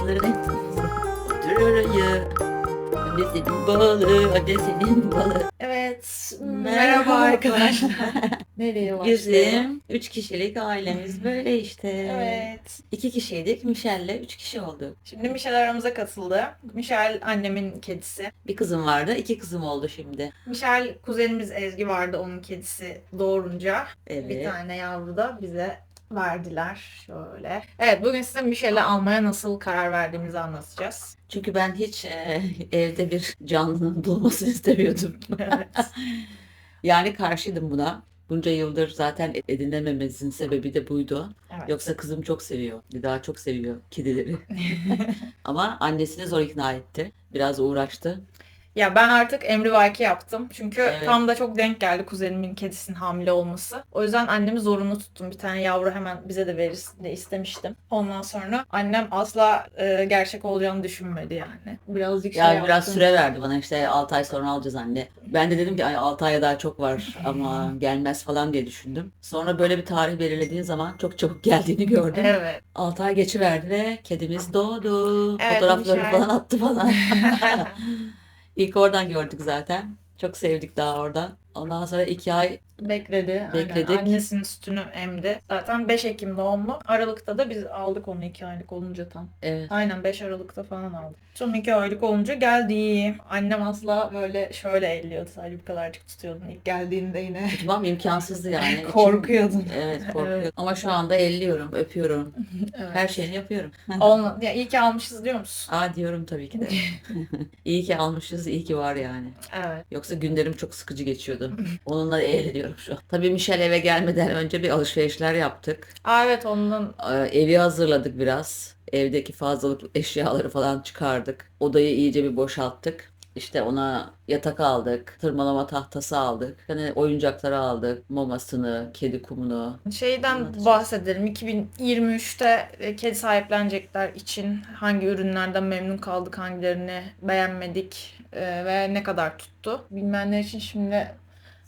tatlısı. Otur oraya. Annesinin balı, annesinin balı. Evet. Merhaba arkadaşlar. Nereye başlayalım? Bizim üç kişilik ailemiz böyle işte. Evet. İki kişiydik. Michelle'le üç kişi olduk. Şimdi Michel aramıza katıldı. Michel annemin kedisi. Bir kızım vardı. iki kızım oldu şimdi. Michel kuzenimiz Ezgi vardı onun kedisi doğurunca. Evet. Bir tane yavru da bize verdiler. Şöyle. Evet bugün size Michel'i almaya nasıl karar verdiğimizi anlatacağız. Çünkü ben hiç e, evde bir canlının bulmasını istemiyordum. Evet. yani karşıydım buna. Bunca yıldır zaten edinemememizin sebebi de buydu. evet. Yoksa kızım çok seviyor. Daha çok seviyor kedileri. Ama annesini zor ikna etti. Biraz uğraştı. Ya ben artık emrivaki yaptım. Çünkü Evet. tam da çok denk geldi kuzenimin kedisinin hamile olması. O yüzden annemi zorunlu tuttum. Bir tane yavru hemen bize de verirsin diye istemiştim. Ondan sonra annem asla e, gerçek olacağını düşünmedi yani. Birazcık şey Yani biraz yaptım. süre verdi bana işte 6 ay sonra alacağız anne. Ben de dedim ki ay 6 aya daha çok var ama gelmez falan diye düşündüm. Sonra böyle bir tarih belirlediğin zaman çok çabuk geldiğini gördüm. Evet. 6 ay geçiverdi ve kedimiz doğdu. Evet, Fotoğraflarını falan attı bana. İlk oradan gördük zaten. Çok sevdik daha oradan. Ondan sonra 2 ay Bekledi. aynen. Bekledik. Annesinin sütünü emdi. Zaten 5 Ekim doğumlu. Aralık'ta da biz aldık onu 2 aylık olunca tam. evet, Aynen 5 Aralık'ta falan aldık. Son 2 aylık olunca geldi. Annem asla böyle şöyle elliyordu. Sadece bu kadarcık tutuyordun. İlk geldiğinde yine tutmam imkansızdı yani. Korkuyordun. Evet korkuyordum. Evet. Ama şu anda elliyorum, öpüyorum. Evet. Her şeyini yapıyorum. Olma, ya iyi ki almışız diyor musun? Aa diyorum tabii ki de. iyi ki almışız, iyi ki var yani. Evet. Yoksa günlerim çok sıkıcı geçiyordu. Onunla eğleniyorum şu an. Tabii Michel eve gelmeden önce bir alışverişler yaptık. Aa, evet ondan Ee, Evi hazırladık biraz. Evdeki fazlalık eşyaları falan çıkardık. Odayı iyice bir boşalttık. İşte ona yatak aldık, tırmalama tahtası aldık, hani oyuncakları aldık, mamasını, kedi kumunu. şeyden bahsedelim. 2023'te e, kedi sahiplenecekler için hangi ürünlerden memnun kaldık, hangilerini beğenmedik e, ve ne kadar tuttu. Bilmeyenler için şimdi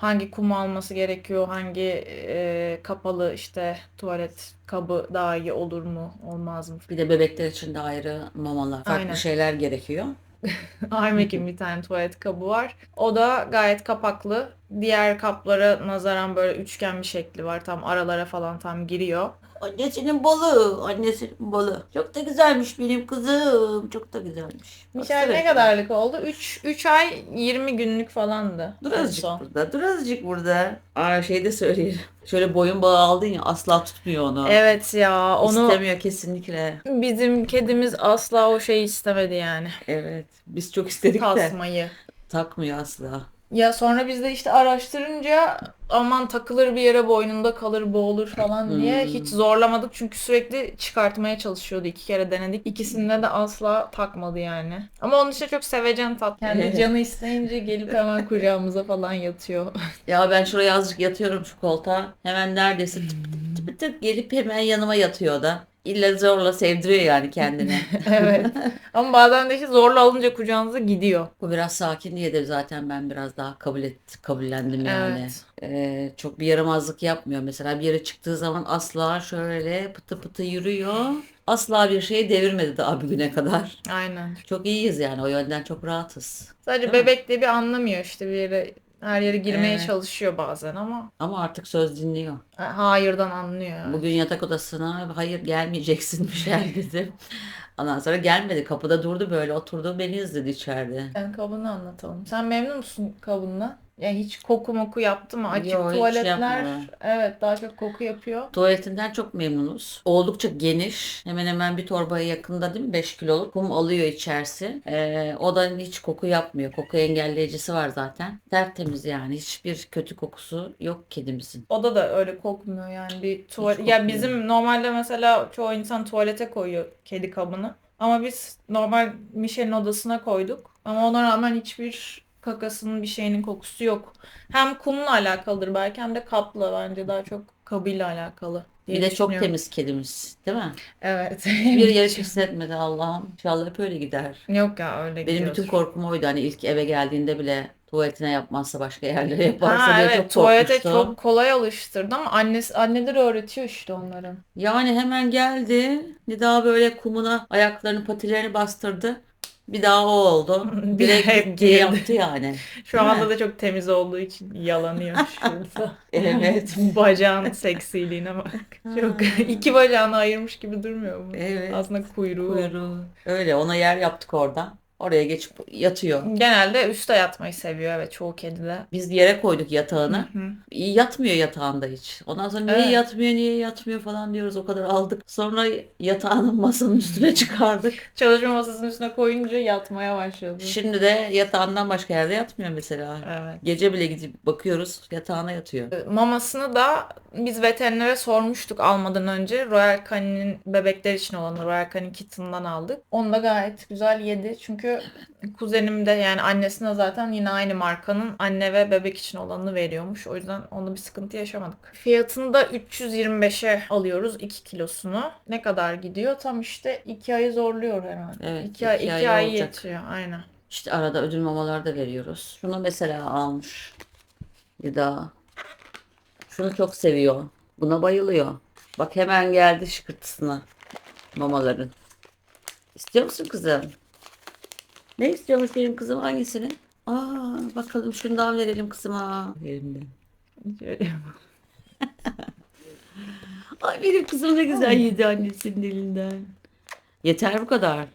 hangi kumu alması gerekiyor, hangi e, kapalı işte tuvalet kabı daha iyi olur mu, olmaz mı? Bir de bebekler için de ayrı mamalar, farklı Aynen. şeyler gerekiyor. Armek'in bir tane tuvalet kabı var. O da gayet kapaklı. Diğer kaplara nazaran böyle üçgen bir şekli var. Tam aralara falan tam giriyor. Annesinin balı, annesinin balı. Çok da güzelmiş benim kızım, çok da güzelmiş. Michel ne kadarlık oldu? 3 3 ay 20 günlük falandı. Dur azıcık son. burada, dur azıcık burada. Aa şey de söyleyeyim. Şöyle boyun bağı aldın ya asla tutmuyor onu. Evet ya onu İstemiyor kesinlikle. bizim kedimiz asla o şeyi istemedi yani. Evet. Biz çok istedik de Tasmayı. takmıyor asla. Ya sonra biz de işte araştırınca aman takılır bir yere boynunda kalır boğulur falan diye Hmm. hiç zorlamadık çünkü sürekli çıkartmaya çalışıyordu. iki kere denedik. İkisinde de asla takmadı yani. Ama onun işte çok sevecen tat. Kendi canı isteyince gelip hemen kucağımıza falan yatıyor. Ya ben şuraya azıcık yatıyorum şu koltuğa. Hemen neredeyse tıp tıp tıp tıp gelip hemen yanıma yatıyor da. İlla zorla sevdiriyor yani kendini. evet. Ama bazen de işte zorla alınca kucağınıza gidiyor. Bu biraz sakin diye de zaten ben biraz daha kabul et, kabullendim yani. Evet. Ee, çok bir yaramazlık yapmıyor. Mesela bir yere çıktığı zaman asla şöyle pıtı pıtı yürüyor. Asla bir şey devirmedi daha bugüne kadar. Aynen. Çok iyiyiz yani o yönden çok rahatız. Sadece Değil mi? bebek de bir anlamıyor işte bir yere her yere girmeye Evet. çalışıyor bazen ama Ama artık söz dinliyor. hayırdan anlıyor. Bugün yatak odasına hayır gelmeyeceksin Michel dedim. Ondan sonra gelmedi. Kapıda durdu böyle oturdu beni izledi içeride. Yani kabını anlatalım. Sen memnun musun kabından? Yani hiç koku moku yaptı mı? Açık Yo, hiç tuvaletler yapmıyor. evet daha çok koku yapıyor. Tuvaletinden çok memnunuz. Oldukça geniş. Hemen hemen bir torbaya yakında değil mi? 5 kiloluk. Kum alıyor içerisi. Ee, o da hiç koku yapmıyor. Koku engelleyicisi var zaten. Tertemiz yani. Hiçbir kötü kokusu yok kedimizin. Oda da öyle kokmuyor yani bir tuvalet. Ya kokmuyor. bizim normalde mesela çoğu insan tuvalete koyuyor kedi kabını. Ama biz normal Michel'in odasına koyduk. Ama ona rağmen hiçbir kakasının bir şeyinin kokusu yok. Hem kumla alakalıdır belki hem de kapla bence daha çok kabıyla alakalı. diye Bir de çok düşünüyorum. temiz kedimiz değil mi? Evet. Bir yere hissetmedi Allah'ım. İnşallah hep öyle gider. Yok ya öyle Benim gidiyoruz. bütün korkum oydu. Hani ilk eve geldiğinde bile tuvaletine yapmazsa başka yerlere yaparsa Ha, diye evet, çok tuvalete korkmuştum. çok kolay alıştırdı ama annesi, anneleri öğretiyor işte onların. Yani hemen geldi. Nida böyle kumuna ayaklarını patilerini bastırdı. Bir daha o oldu. Direkt hep girdi. yaptı yani. Şu anda da çok temiz olduğu için yalanıyor şurada. Evet. Bacağın seksiliğine bak. Çok iki bacağını ayırmış gibi durmuyor mu? Evet. Aslında kuyruğu. Kuyruğu. Öyle ona yer yaptık orada. Oraya geçip yatıyor. Genelde üstte yatmayı seviyor evet çoğu kedi de. Biz yere koyduk yatağını. Hı hı. Yatmıyor yatağında hiç. Ondan sonra niye Evet. yatmıyor, niye yatmıyor falan diyoruz. O kadar aldık. Sonra yatağının masanın üstüne çıkardık. Çalışma masasının üstüne koyunca yatmaya başladı. Şimdi de yatağından başka yerde yatmıyor mesela. Evet. Gece bile gidip bakıyoruz yatağına yatıyor. Mamasını da biz veterinere sormuştuk almadan önce. Royal Canin'in bebekler için olanı Royal Canin Kitten'dan aldık. Onu da gayet güzel yedi. Çünkü kuzenim de yani annesine zaten yine aynı markanın anne ve bebek için olanını veriyormuş. O yüzden onda bir sıkıntı yaşamadık. Fiyatını da 325'e alıyoruz 2 kilosunu. Ne kadar gidiyor? Tam işte 2 ayı zorluyor herhalde. Evet, 2 ay, iki ay olacak. yetiyor aynen. İşte arada ödül mamalar da veriyoruz. Şunu mesela almış. Bir daha. Şunu çok seviyor. Buna bayılıyor. Bak hemen geldi şıkırtısına. Mamaların. İstiyor musun kızım? Ne istiyormuş benim kızım hangisini? Aa bakalım şundan verelim kızıma. Elimden. Ay benim kızım ne güzel yedi annesinin elinden. Yeter bu kadar.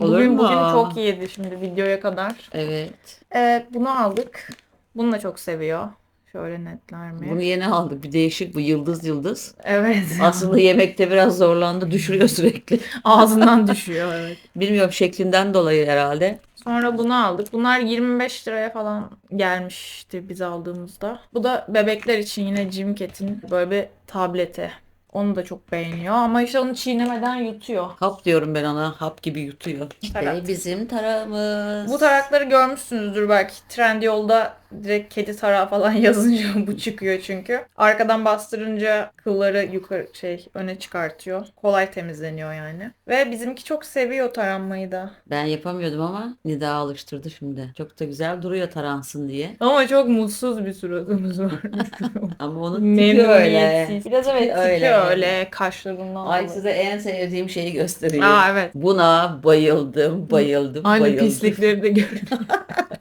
Olur Bugün, mu? bugün çok iyiydi şimdi videoya kadar. Evet. Evet bunu aldık. Bunu da çok seviyor. Şöyle netler mi? Bunu yeni aldık. Bir değişik bu yıldız yıldız. Evet. Aslında yemekte biraz zorlandı. Düşürüyor sürekli. Ağzından düşüyor evet. Bilmiyorum şeklinden dolayı herhalde. Sonra bunu aldık. Bunlar 25 liraya falan gelmişti biz aldığımızda. Bu da bebekler için yine Jim Cat'in böyle bir tableti. Onu da çok beğeniyor ama işte onu çiğnemeden yutuyor. Hap diyorum ben ona. Hap gibi yutuyor. İşte Tarak. bizim tarağımız. Bu tarakları görmüşsünüzdür belki. Trendyol'da direkt kedi tarağı falan yazınca bu çıkıyor çünkü. Arkadan bastırınca kılları yukarı şey öne çıkartıyor. Kolay temizleniyor yani. Ve bizimki çok seviyor taranmayı da. Ben yapamıyordum ama Nida alıştırdı şimdi. Çok da güzel duruyor taransın diye. Ama çok mutsuz bir suratımız var. Ama onun tipi öyle. Biraz evet tipi Öyle. öyle. Kaşlarından Ay dolayı. size en sevdiğim şeyi göstereyim. Aa evet. Buna bayıldım, bayıldım, Aynı bayıldım. pislikleri de görüyorum.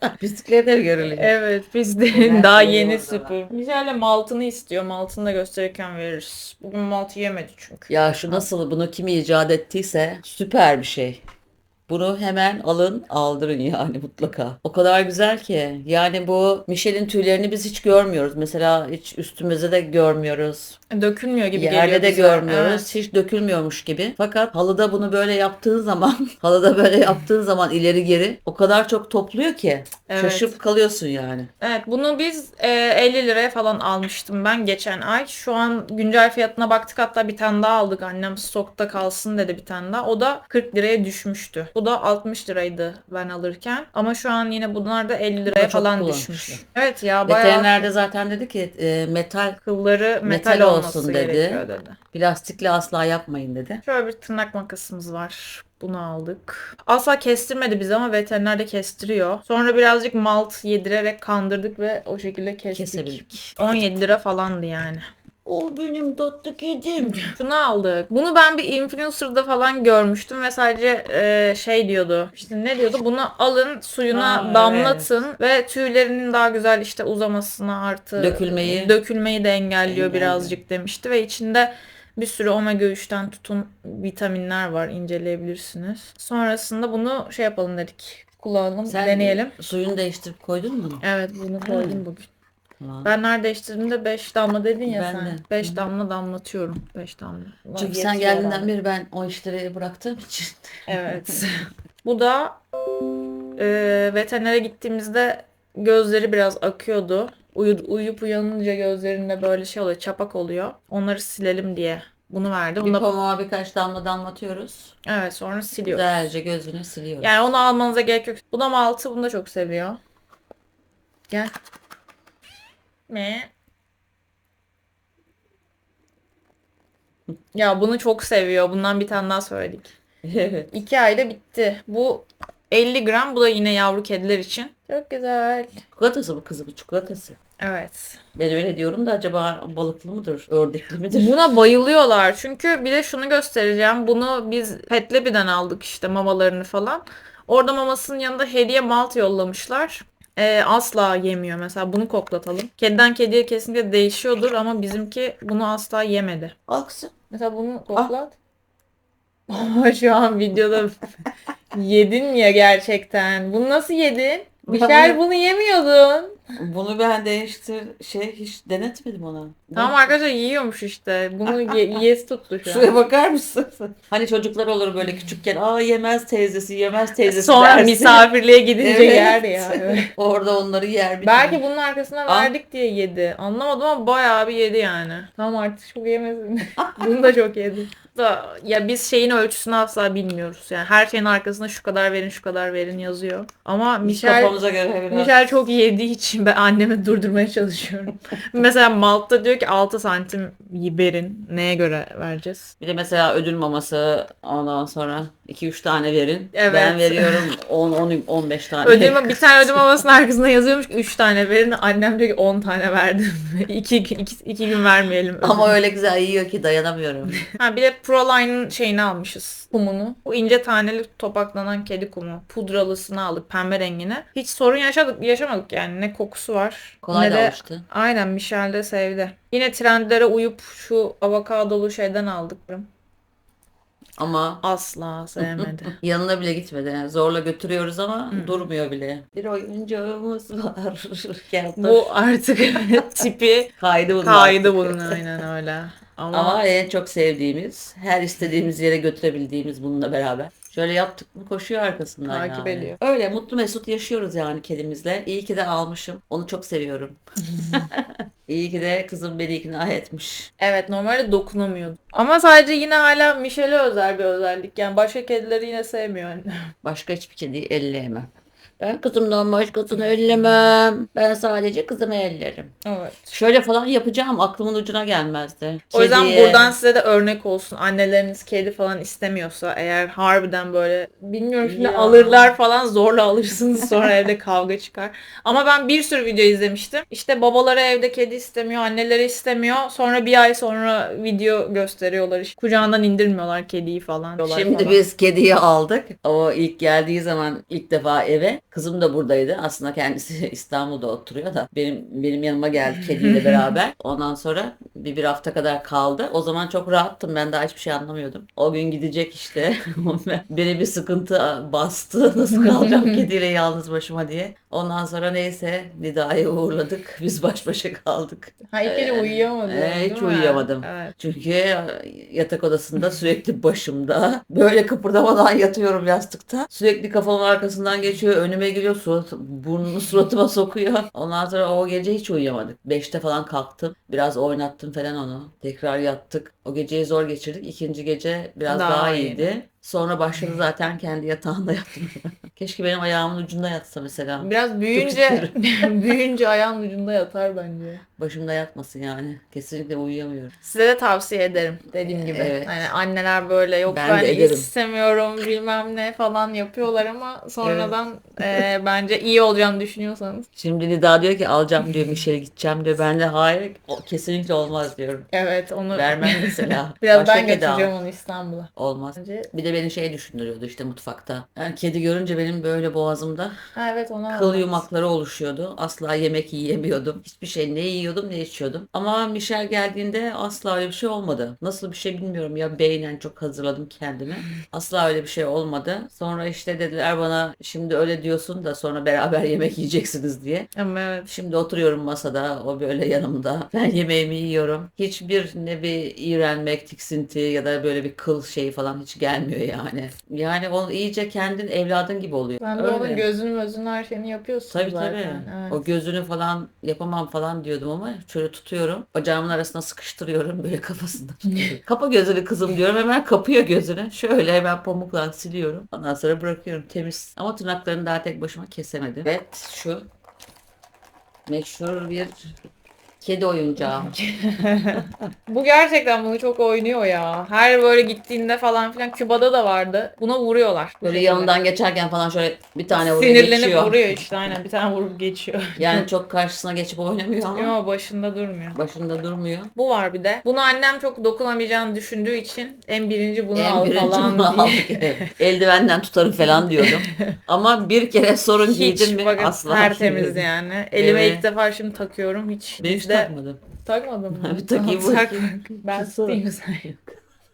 Pislikleri de görülüyor. evet biz de daha yeni süpür. Michelle maltını istiyor. Maltını da gösterirken veririz. Bugün malt yemedi çünkü. Ya şu nasıl bunu kim icat ettiyse süper bir şey. Bunu hemen alın aldırın yani mutlaka. O kadar güzel ki. Yani bu Michel'in tüylerini biz hiç görmüyoruz. Mesela hiç üstümüzde de görmüyoruz. Dökülmüyor gibi Yerde geliyor de bize. görmüyoruz. Evet. Hiç dökülmüyormuş gibi. Fakat halıda bunu böyle yaptığın zaman, halıda böyle yaptığın zaman ileri geri o kadar çok topluyor ki Evet. şaşıp kalıyorsun yani. Evet bunu biz e, 50 liraya falan almıştım ben geçen ay. Şu an güncel fiyatına baktık hatta bir tane daha aldık. Annem stokta kalsın dedi bir tane daha. O da 40 liraya düşmüştü. Bu da 60 liraydı ben alırken. Ama şu an yine bunlar da 50 liraya çok falan düşmüş. Evet ya bayağı Veterinerde zaten dedi ki e, metal kılları metal, Metal olsun dedi. dedi. plastikle asla yapmayın dedi. Şöyle bir tırnak makasımız var. Bunu aldık. Asla kestirmedi bizi ama veteriner de kestiriyor. Sonra birazcık malt yedirerek kandırdık ve o şekilde kestik. Kesebildik. 17 lira falandı yani. O benim tatlı kedim. Şunu aldık. Bunu ben bir influencer'da falan görmüştüm ve sadece e, şey diyordu. İşte ne diyordu? Bunu alın suyuna Ha, damlatın ve tüylerinin daha güzel işte uzamasına artı Dökülmeyi- dökülmeyi de engelliyor Engelliyor. birazcık demişti ve içinde bir sürü omega 3'ten tutun vitaminler var inceleyebilirsiniz. Sonrasında bunu şey yapalım dedik. Kullanalım, Sen deneyelim. suyunu değiştirip koydun mu bunu? Evet bunu koydum bugün. Tamam. Ben nerede değiştirdiğimde 5 damla dedin ya Ben sen. de. 5 Hı. damla damlatıyorum. 5 damla. Çünkü sen geldiğinden beri ben o işleri bıraktığım için. Evet. Bu da e, veterinere gittiğimizde gözleri biraz akıyordu. Uyu, uyuyup uyanınca gözlerinde böyle şey oluyor, çapak oluyor. Onları silelim diye bunu verdi. Bir Bunu da, pamuğa birkaç damla damlatıyoruz. evet sonra siliyor. Güzelce gözünü siliyoruz. Yani onu almanıza gerek yok. Bu da maltı, bunu da çok seviyor. Gel. Ne? Ya bunu çok seviyor. Bundan bir tane daha söyledik. evet. İki ayda bitti. Bu 50 gram. Bu da yine yavru kediler için. Çok güzel. Çikolatası bu kızım çikolatası. Evet. Ben öyle diyorum da acaba balıklı mıdır? Ördekli midir? Buna bayılıyorlar. Çünkü bir de şunu göstereceğim. Bunu biz Petlebi'den aldık işte mamalarını falan. Orada mamasının yanında hediye malt yollamışlar. Ee, asla yemiyor mesela. Bunu koklatalım. Kediden kediye kesinlikle değişiyordur ama bizimki bunu asla yemedi. Al kızım. Mesela bunu koklat. Ama şu an videoda yedin mi ya gerçekten? Bunu nasıl yedin? Michel bunu yemiyordun. Bunu ben değiştir şey hiç denetmedim ona. Tamam arkadaşlar yiyormuş işte. Bunu ye- yes tuttu şu an. Şuraya bakar mısın? Hani çocuklar olur böyle küçükken aa yemez teyzesi yemez teyzesi Sonra dersin. misafirliğe gidince Evet. yer ya. evet. Orada onları yer bir Belki bunun arkasına Al. verdik diye yedi. Anlamadım ama bayağı bir yedi yani. Tamam artık çok yemesin. Bunu da çok yedi. Da, ya biz şeyin ölçüsünü asla bilmiyoruz. Yani her şeyin arkasına şu kadar verin şu kadar verin yazıyor. Ama Michel kafamıza göre. Michel çok yediği için ben annemi durdurmaya çalışıyorum. Mesela Malt'ta diyor ki 6 santim verin. Neye göre vereceğiz? Bir de mesela ödül maması ondan sonra 2-3 tane verin. Evet. Ben veriyorum 10 10 15 tane. Ödül, bir tane ödül mamasının arkasında yazıyormuş ki 3 tane verin. Annem diyor ki 10 tane verdim. 2 iki, iki, iki gün vermeyelim. ödül. Ama öyle güzel yiyor ki dayanamıyorum. Ha, bir de Proline'ın şeyini almışız. Kumunu. Bu ince taneli topaklanan kedi kumu. Pudralısını aldık pembe rengini. Hiç sorun yaşadık, yaşamadık yani. Ne kokusu var. Kolay ne de alıştı. Aynen Michel de sevdi. Yine trendlere uyup şu avokadolu şeyden aldık. Ama Asla sevmedi. yanına bile gitmedi. Yani zorla götürüyoruz ama durmuyor bile. Bir oyuncağımız var. Gel dur. Bu artık tipi kaydı bunun. kaydı artık. bunun aynen öyle. Ama, Ama en çok sevdiğimiz, her istediğimiz yere götürebildiğimiz bununla beraber. Şöyle yaptık mı koşuyor arkasından Takip yani. ediyor. Öyle mutlu mesut yaşıyoruz yani kedimizle. İyi ki de almışım. Onu çok seviyorum. İyi ki de kızım beni ikna etmiş. evet normalde dokunamıyordu. Ama sadece yine hala Michel'e özel bir özellik. Yani başka kedileri yine sevmiyor anne. Başka hiçbir kediyi elleyemem. Ben kızımdan başkasını ellemem. Ben sadece kızımı ellerim. Evet. Şöyle falan yapacağım aklımın ucuna gelmezdi. O yüzden Kediye- buradan size de örnek olsun. Anneleriniz kedi falan istemiyorsa eğer harbiden böyle bilmiyorum şimdi Ya. alırlar falan zorla alırsınız sonra evde kavga çıkar. Ama ben bir sürü video izlemiştim. İşte babaları evde kedi istemiyor, anneleri istemiyor. Sonra bir ay sonra video gösteriyorlar. İşte kucağından indirmiyorlar kediyi falan. diyorlar Şimdi falan. biz kediyi aldık. O ilk geldiği zaman ilk defa eve. Kızım da buradaydı. Aslında kendisi İstanbul'da oturuyor da benim benim yanıma geldi kediyle beraber. Ondan sonra bir, bir hafta kadar kaldı. O zaman çok rahattım. Ben daha hiçbir şey anlamıyordum. O gün gidecek işte. Beni bir sıkıntı bastı. Nasıl kalacağım kediyle yalnız başıma diye. Ondan sonra neyse Nida'yı uğurladık. Biz baş başa kaldık. Ha ilk gece uyuyamadın Ee, değil hiç uyuyamadım. Evet. Çünkü yatak odasında sürekli başımda. Böyle kıpırdamadan yatıyorum yastıkta. Sürekli kafamın arkasından geçiyor. Önüme geliyor. Surat, burnunu suratıma sokuyor. Ondan sonra o gece hiç uyuyamadık. Beşte falan kalktım. Biraz oynattım falan onu. Tekrar yattık. O geceyi zor geçirdik. İkinci gece biraz Daha daha, iyiydi. Sonra başladı zaten kendi yatağında yatmaya. Keşke benim ayağımın ucunda yatsa mesela. Biraz büyüyünce büyüyünce ayağın ucunda yatar bence. Başımda yatmasın yani. Kesinlikle uyuyamıyorum. Size de tavsiye ederim dediğim gibi. Evet. Hani anneler böyle yok Ben ben, de ederim. istemiyorum bilmem ne falan yapıyorlar ama sonradan e, bence iyi olacağını düşünüyorsanız. Şimdi Nida diyor ki alacağım diyor Michel'e gideceğim diyor. Ben de hayır o kesinlikle olmaz diyorum. Evet onu Vermem mesela. biraz Başka ben kedi al. götüreceğim onu İstanbul'a. Olmaz. Bence Bir de beni şey düşündürüyordu işte mutfakta. Yani kedi görünce benim böyle boğazımda ha, evet onu kıl yumakları oluşuyordu. Asla yemek yiyemiyordum. Hiçbir şey ne yiyordum ne içiyordum. Ama Michel geldiğinde asla öyle bir şey olmadı. Nasıl bir şey bilmiyorum ya beynen çok hazırladım kendimi. Asla öyle bir şey olmadı. Sonra işte dediler bana şimdi öyle diyorsun da sonra beraber yemek yiyeceksiniz diye. Ama evet. Şimdi oturuyorum masada, o böyle yanımda. Ben yemeğimi yiyorum. Hiçbir ne bir iğrenmek, tiksinti ya da böyle bir kıl şeyi falan hiç gelmiyor yani. Yani o iyice kendin evladın gibi oluyor. Ben de Öyle. onun gözünü gözünü her şeyini yapıyorsun Tabii zaten. tabii. Evet. O gözünü falan yapamam falan diyordum ama şöyle tutuyorum. Bacağımın arasına sıkıştırıyorum böyle kafasında tutuyorum. Kapa gözünü kızım diyorum. Hemen kapıyor gözünü. Şöyle hemen pamukla siliyorum. Ondan sonra bırakıyorum temiz. Ama tırnaklarını daha tek başıma kesemedim. Evet şu meşhur bir Kedi oyuncağı. Bu gerçekten bunu çok oynuyor ya. Her böyle gittiğinde falan filan Küba'da da vardı. Buna vuruyorlar. Böyle yanından geçerken falan şöyle bir tane vuruyor Sinirlenip geçiyor. vuruyor işte aynen bir tane vurup geçiyor. Yani çok karşısına geçip oynamıyor ama Ama başında durmuyor. başında durmuyor. Bu var bir de. Bunu annem çok dokunamayacağını düşündüğü için en birinci bunu en al birinci falan bunu. Evet. Eldivenden tutarım falan diyordum. Ama bir kere sorun giydim Hiç mi bakın asla tertemiz yani. Elime Evet. ilk defa şimdi takıyorum. Hiç Ben hiç takmadım. takmadım mı? Bir takayım Tamam, tak. bakayım. Ben sen.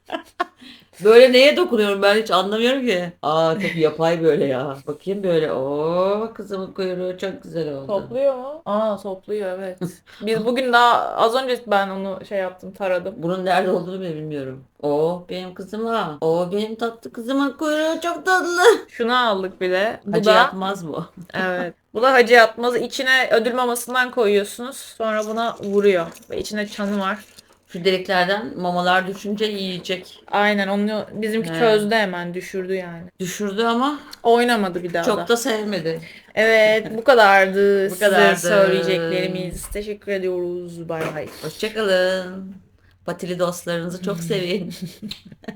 Böyle neye dokunuyorum ben hiç anlamıyorum ki. Aa çok yapay böyle ya. Bakayım böyle. Oo kızımın kuyruğu çok güzel oldu. Topluyor mu? Aa topluyor evet. Biz bugün daha az önce ben onu şey yaptım taradım. Bunun nerede olduğunu bile bilmiyorum. O benim kızıma. O benim tatlı kızımın kuyruğu çok tatlı. Şunu aldık bir de. Bu Hacı da yapmaz bu. evet. Bu da hacı yatmazı. İçine ödül mamasından koyuyorsunuz. Sonra buna vuruyor. Ve içinde çanı var. Şu deliklerden mamalar düşünce yiyecek. Aynen onu bizimki He. çözdü hemen düşürdü yani. Düşürdü ama Oynamadı bir daha da. çok da sevmedi. Evet bu kadardı. Bu Size kadardı. söyleyeceklerimiz. Teşekkür ediyoruz. Bay bay. Hoşçakalın. Patili dostlarınızı çok sevin.